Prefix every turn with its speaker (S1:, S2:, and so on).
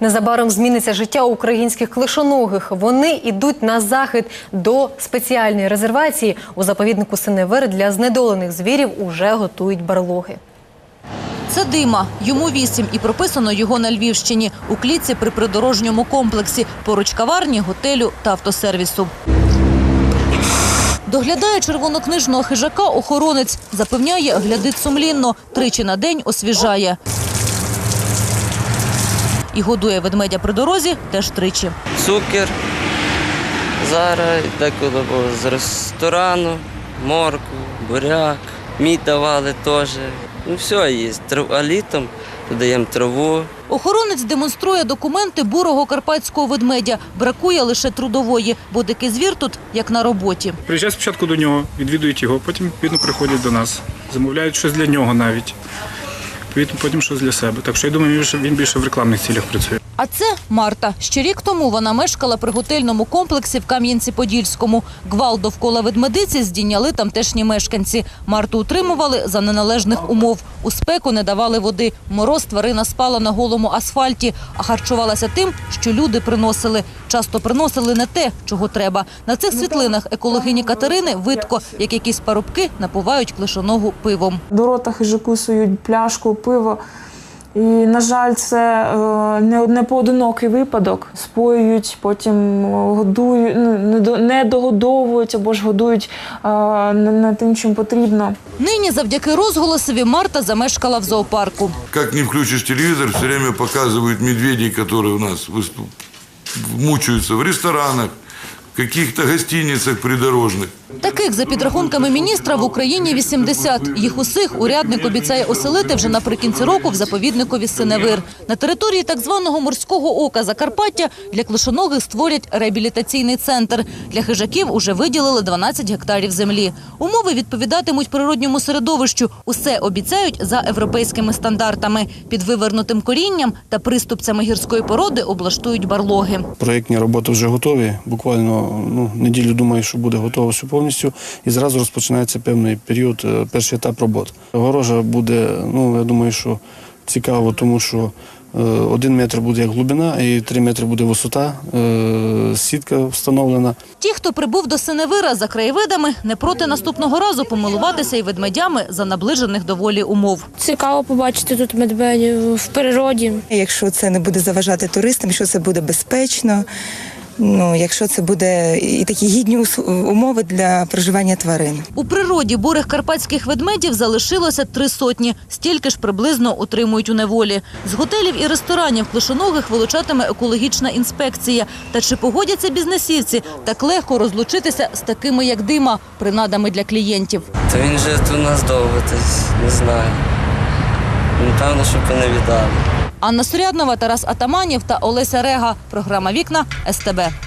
S1: Незабаром зміниться життя українських клишоногих. Вони йдуть на захід до спеціальної резервації. У заповіднику Синевир для знедолених звірів уже готують барлоги.
S2: Це Дима. Йому вісім і прописано його на Львівщині. У клітці при придорожньому комплексі. Поруч каварні, готелю та автосервісу. Доглядає червонокнижного хижака охоронець. Запевняє, глядить сумлінно. Тричі на день освіжає. І годує ведмедя при дорозі теж тричі.
S3: цукер. Зараз деколи було з ресторану, морку, буряк, мід давали теж. Ну, все є. А літом даємо траву.
S2: Охоронець демонструє документи бурого карпатського ведмедя. Бракує лише трудової, бо дикий звір тут як на роботі.
S4: Приїжджають спочатку до нього, відвідують його, потім відповідно приходять до нас. Замовляють щось для нього навіть. Потім щось для себе. Так що я думаю, він більше в рекламних цілях працює.
S2: А це Марта. Ще рік тому вона мешкала при готельному комплексі в Кам'янці-Подільському. Гвалт довкола ведмедиці здійняли тамтешні мешканці. Марту утримували за неналежних умов. У спеку не давали води. Мороз тварина спала на голому асфальті, а харчувалася тим, що люди приносили. Часто приносили не те, чого треба. На цих світлинах екологині Катерини видко, як якісь парубки напувають клишоногу пивом.
S5: До рота хижаку сують пляшку, пиво. І, на жаль, це е, не, не поодинокий випадок. Споюють, потім е, годують, ну, не, до- не догодовують або ж годують е, не, не тим, чим потрібно.
S2: Нині завдяки розголосові Марта замешкала в зоопарку.
S6: Как не включишь телевизор, все время показывают медведей, которые у нас выступ... мучаются в ресторанах, в каких-то гостиницах придорожных.
S2: Таких, за підрахунками міністра, в Україні 80. Їх усіх урядник обіцяє оселити вже наприкінці року в заповідникові Синевир. На території так званого морського ока Закарпаття для клишоногих створять реабілітаційний центр. Для хижаків уже виділили 12 гектарів землі. Умови відповідатимуть природньому середовищу. Усе обіцяють за європейськими стандартами. Під вивернутим корінням та приступцями гірської породи облаштують барлоги.
S7: Проєктні роботи вже готові. Буквально ну, неділю думаю, що буде готово все повністю. І зразу розпочинається певний період, е, перший етап робот. Огорожа буде, ну я думаю, що цікаво, тому що е, один метр буде як глибина і три метри буде висота, е, сітка встановлена.
S2: Ті, хто прибув до Синевира за краєвидами, не проти наступного разу помилуватися і ведмедями за наближених до волі умов.
S8: Цікаво побачити тут медведів в природі.
S9: Якщо це не буде заважати туристам, якщо це буде безпечно, ну якщо це буде і такі гідні умови для проживання тварин.
S2: У природі бурих карпатських ведмедів залишилося три сотні. Стільки ж приблизно утримують у неволі. З готелів і ресторанів клишоногих вилучатиме екологічна інспекція. Та чи погодяться бізнесівці так легко розлучитися з такими, як дима, принадами для клієнтів?
S3: Та він же тут у нас довго, не знаю. Напевно, щоб не віддали.
S2: Анна Суряднова, Тарас Атаманів та Олеся Рега. Програма Вікна СТБ.